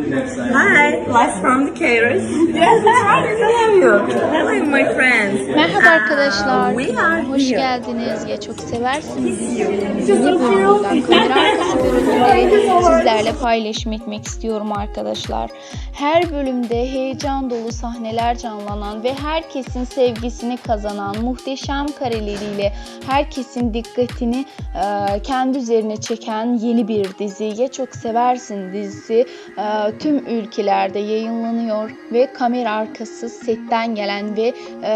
Hi, live from the Caterers. Yes. Hello, you. Hello, my friends. Merhaba arkadaşlar. we are Hoş geldiniz. Ya çok seversiniz. Yeni bölümden kamera arkası görüntüleri sizlerle paylaşmak istiyorum arkadaşlar. Her bölümde heyecan dolu sahneler canlanan ve herkesin sevgisini kazanan muhteşem kareleriyle herkesin dikkatini e, kendi üzerine çeken yeni bir dizi. Ya çok seversin dizisi e, tüm ülkelerde yayınlanıyor ve kamera arkası setten gelen ve e,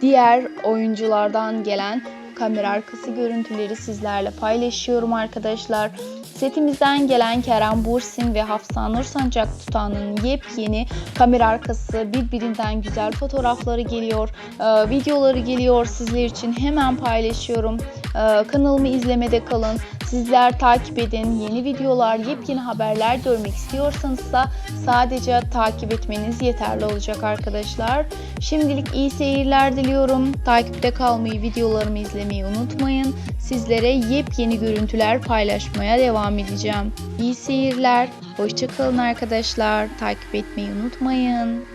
diğer oyunculardan gelen kamera arkası görüntüleri sizlerle paylaşıyorum arkadaşlar. Setimizden gelen Kerem Bursin ve Hafsa Nur Sancak Tutan'ın yepyeni kamera arkası birbirinden güzel fotoğrafları geliyor, e, videoları geliyor sizler için hemen paylaşıyorum. E, kanalımı izlemede kalın. Sizler takip edin. Yeni videolar, yepyeni haberler görmek istiyorsanız da sadece takip etmeniz yeterli olacak arkadaşlar. Şimdilik iyi seyirler diliyorum. Takipte kalmayı, videolarımı izlemeyi unutmayın. Sizlere yepyeni görüntüler paylaşmaya devam edeceğim. İyi seyirler. Hoşçakalın arkadaşlar. Takip etmeyi unutmayın.